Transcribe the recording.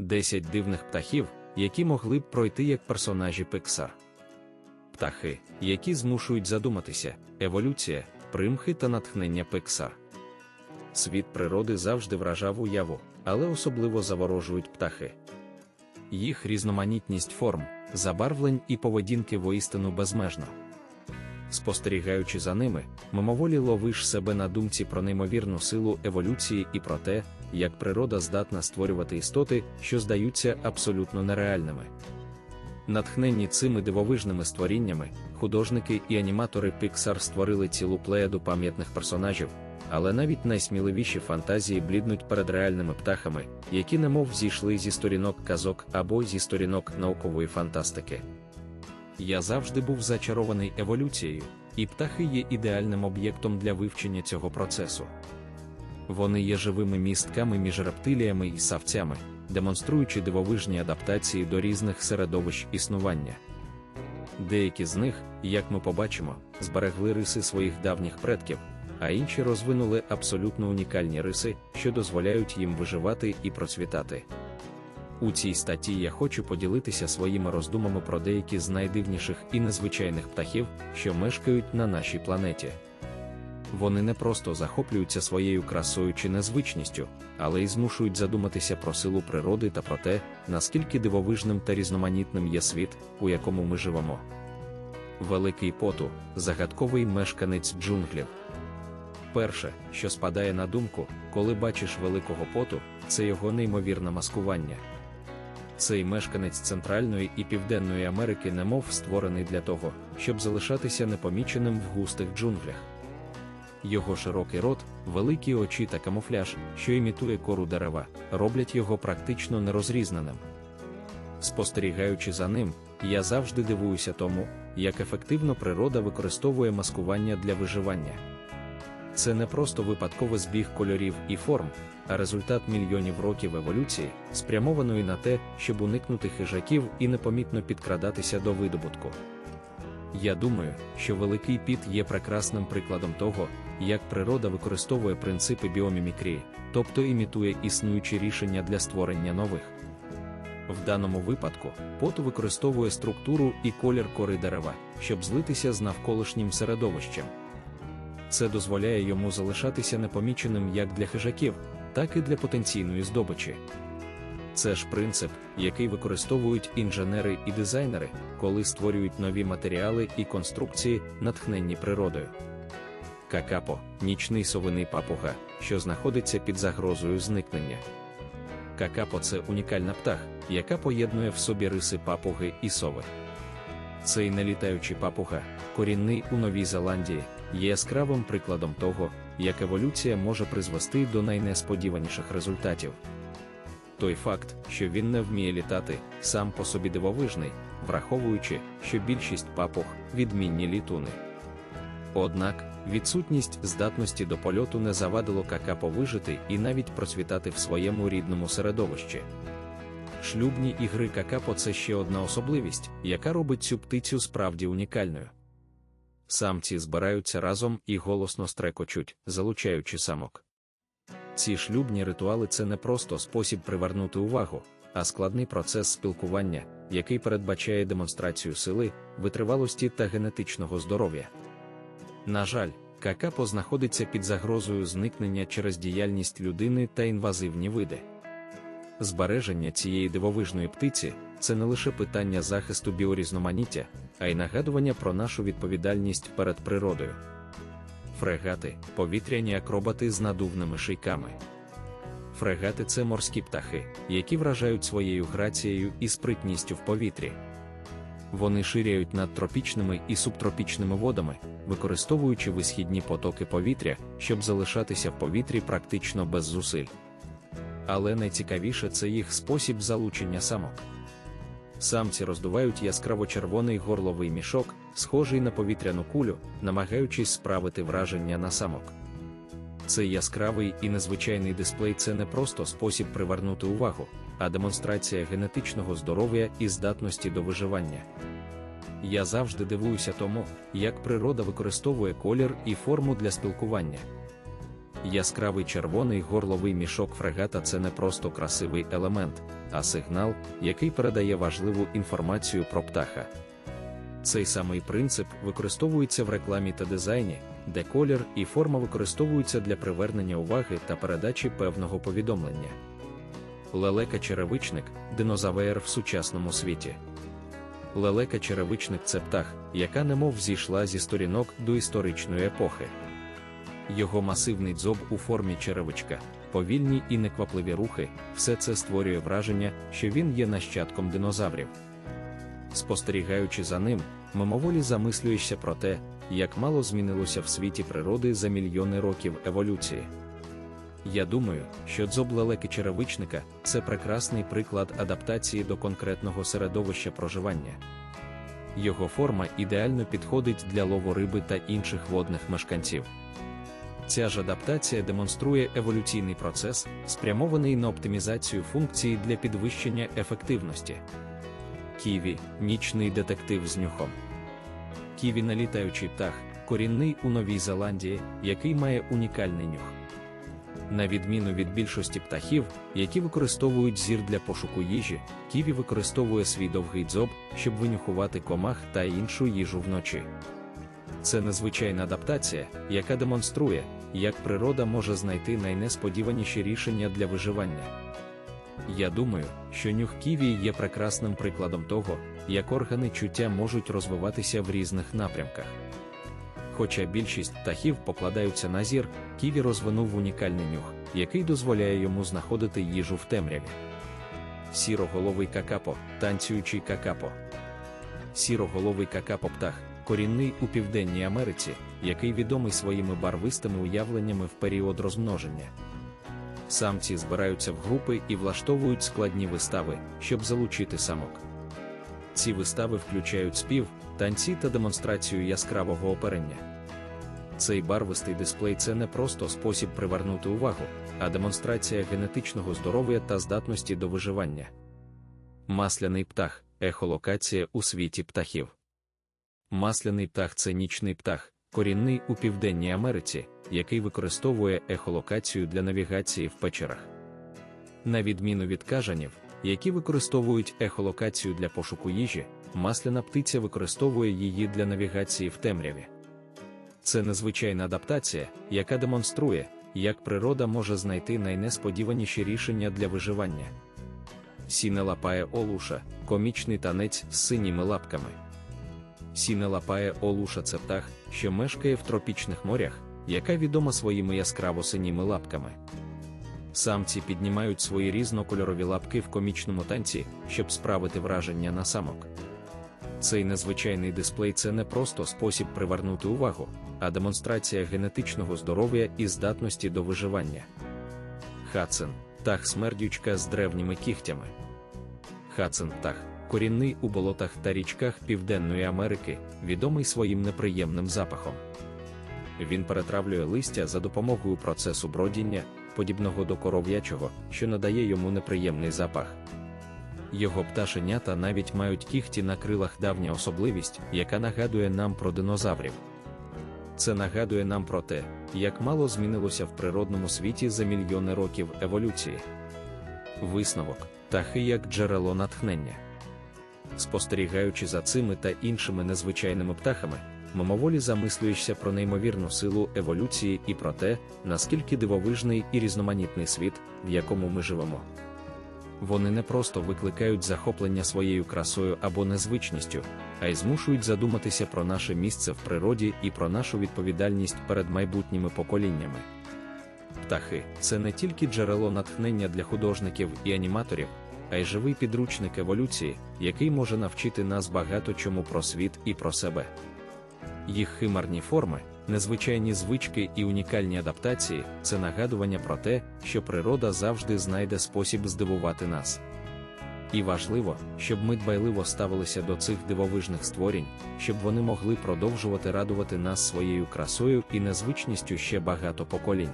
10 дивних птахів, які могли б пройти як персонажі Pixar. Птахи, які змушують задуматися, еволюція, примхи та натхнення Pixar. Світ природи завжди вражав уяву, але особливо заворожують птахи. Їх різноманітність форм, забарвлень і поведінки воістину безмежна. Спостерігаючи за ними, мимоволі ловиш себе на думці про неймовірну силу еволюції і про те, як природа здатна створювати істоти, що здаються абсолютно нереальними. Натхненні цими дивовижними створіннями, художники і аніматори Pixar створили цілу плеяду пам'ятних персонажів, але навіть найсміливіші фантазії бліднуть перед реальними птахами, які немов зійшли зі сторінок казок або зі сторінок наукової фантастики. Я завжди був зачарований еволюцією, і птахи є ідеальним об'єктом для вивчення цього процесу. Вони є живими містками між рептиліями і савцями, демонструючи дивовижні адаптації до різних середовищ існування. Деякі з них, як ми побачимо, зберегли риси своїх давніх предків, а інші розвинули абсолютно унікальні риси, що дозволяють їм виживати і процвітати. У цій статті я хочу поділитися своїми роздумами про деякі з найдивніших і незвичайних птахів, що мешкають на нашій планеті. Вони не просто захоплюються своєю красою чи незвичністю, але й змушують задуматися про силу природи та про те, наскільки дивовижним та різноманітним є світ, у якому ми живемо. Великий поту загадковий мешканець джунглів. Перше, що спадає на думку, коли бачиш великого поту, це його неймовірне маскування. Цей мешканець Центральної і Південної Америки немов створений для того, щоб залишатися непоміченим в густих джунглях. Його широкий рот, великі очі та камуфляж, що імітує кору дерева, роблять його практично нерозрізненим. Спостерігаючи за ним, я завжди дивуюся тому, як ефективно природа використовує маскування для виживання. Це не просто випадковий збіг кольорів і форм, а результат мільйонів років еволюції, спрямованої на те, щоб уникнути хижаків і непомітно підкрадатися до видобутку. Я думаю, що великий піт є прекрасним прикладом того, як природа використовує принципи біомімікрії, тобто імітує існуючі рішення для створення нових. В даному випадку поту використовує структуру і колір кори дерева, щоб злитися з навколишнім середовищем. Це дозволяє йому залишатися непоміченим як для хижаків, так і для потенційної здобичі. Це ж принцип, який використовують інженери і дизайнери, коли створюють нові матеріали і конструкції, натхненні природою. Какапо нічний совиний папуга, що знаходиться під загрозою зникнення. Какапо це унікальна птах, яка поєднує в собі риси папуги і сови. Цей нелітаючий папуга, корінний у Новій Зеландії, є яскравим прикладом того, як еволюція може призвести до найнесподіваніших результатів. Той факт, що він не вміє літати, сам по собі дивовижний, враховуючи, що більшість папуг відмінні літуни. Однак, відсутність здатності до польоту не завадило какапо вижити і навіть процвітати в своєму рідному середовищі. Шлюбні ігри какапо це ще одна особливість, яка робить цю птицю справді унікальною. Самці збираються разом і голосно стрекочуть, залучаючи самок. Ці шлюбні ритуали це не просто спосіб привернути увагу, а складний процес спілкування, який передбачає демонстрацію сили, витривалості та генетичного здоров'я. На жаль, какапо знаходиться під загрозою зникнення через діяльність людини та інвазивні види. Збереження цієї дивовижної птиці це не лише питання захисту біорізноманіття, а й нагадування про нашу відповідальність перед природою. Фрегати повітряні акробати з надувними шийками. Фрегати це морські птахи, які вражають своєю грацією і спритністю в повітрі. Вони ширяють над тропічними і субтропічними водами, використовуючи висхідні потоки повітря, щоб залишатися в повітрі практично без зусиль. Але найцікавіше це їх спосіб залучення самок. Самці роздувають яскраво-червоний горловий мішок, схожий на повітряну кулю, намагаючись справити враження на самок. Цей яскравий і незвичайний дисплей це не просто спосіб привернути увагу, а демонстрація генетичного здоров'я і здатності до виживання. Я завжди дивуюся тому, як природа використовує колір і форму для спілкування. Яскравий червоний горловий мішок фрегата це не просто красивий елемент, а сигнал, який передає важливу інформацію про птаха. Цей самий принцип використовується в рекламі та дизайні, де колір і форма використовуються для привернення уваги та передачі певного повідомлення. Лелека-черевичник динозавр в сучасному світі. Лелека-черевичник це птах, яка немов зійшла зі сторінок до історичної епохи. Його масивний дзоб у формі черевичка, повільні і неквапливі рухи, все це створює враження, що він є нащадком динозаврів. Спостерігаючи за ним, мимоволі замислюєшся про те, як мало змінилося в світі природи за мільйони років еволюції. Я думаю, що дзоб лелеки черевичника це прекрасний приклад адаптації до конкретного середовища проживання. Його форма ідеально підходить для лову риби та інших водних мешканців. Ця ж адаптація демонструє еволюційний процес, спрямований на оптимізацію функцій для підвищення ефективності. Ківі нічний детектив з нюхом. Ківі налітаючий птах, корінний у Новій Зеландії, який має унікальний нюх. На відміну від більшості птахів, які використовують зір для пошуку їжі, ківі використовує свій довгий дзоб, щоб винюхувати комах та іншу їжу вночі. Це незвичайна адаптація, яка демонструє, як природа може знайти найнесподіваніші рішення для виживання. Я думаю, що нюх ківі є прекрасним прикладом того, як органи чуття можуть розвиватися в різних напрямках. Хоча більшість птахів покладаються на зір, ківі розвинув унікальний нюх, який дозволяє йому знаходити їжу в темряві. Сіроголовий какапо, танцюючий какапо. Сіроголовий какапо птах, корінний у Південній Америці, який відомий своїми барвистими уявленнями в період розмноження. Самці збираються в групи і влаштовують складні вистави, щоб залучити самок. Ці вистави включають спів, танці та демонстрацію яскравого оперення. Цей барвистий дисплей це не просто спосіб привернути увагу, а демонстрація генетичного здоров'я та здатності до виживання. Масляний птах ехолокація у світі птахів. Масляний птах це нічний птах, корінний у Південній Америці, який використовує ехолокацію для навігації в печерах. На відміну від кажанів, які використовують ехолокацію для пошуку їжі, масляна птиця використовує її для навігації в темряві. Це незвичайна адаптація, яка демонструє, як природа може знайти найнесподіваніші рішення для виживання. Сіне лапає олуша, комічний танець з синіми лапками. Сіне лапає олуша це птах, що мешкає в тропічних морях, яка відома своїми яскраво синіми лапками. Самці піднімають свої різнокольорові лапки в комічному танці, щоб справити враження на самок. Цей незвичайний дисплей це не просто спосіб привернути увагу, а демонстрація генетичного здоров'я і здатності до виживання. Хацин птах смердючка з древніми кігтями. Хацин птах, корінний у болотах та річках Південної Америки, відомий своїм неприємним запахом. Він перетравлює листя за допомогою процесу бродіння, подібного до коров'ячого, що надає йому неприємний запах. Його пташенята навіть мають кіхті на крилах давня особливість, яка нагадує нам про динозаврів. Це нагадує нам про те, як мало змінилося в природному світі за мільйони років еволюції. Висновок птахи як джерело натхнення. Спостерігаючи за цими та іншими незвичайними птахами, мимоволі замислюєшся про неймовірну силу еволюції і про те, наскільки дивовижний і різноманітний світ, в якому ми живемо. Вони не просто викликають захоплення своєю красою або незвичністю, а й змушують задуматися про наше місце в природі і про нашу відповідальність перед майбутніми поколіннями. Птахи це не тільки джерело натхнення для художників і аніматорів, а й живий підручник еволюції, який може навчити нас багато чому про світ і про себе. Їх химарні форми, незвичайні звички і унікальні адаптації це нагадування про те, що природа завжди знайде спосіб здивувати нас. І важливо, щоб ми дбайливо ставилися до цих дивовижних створінь, щоб вони могли продовжувати радувати нас своєю красою і незвичністю ще багато поколінь.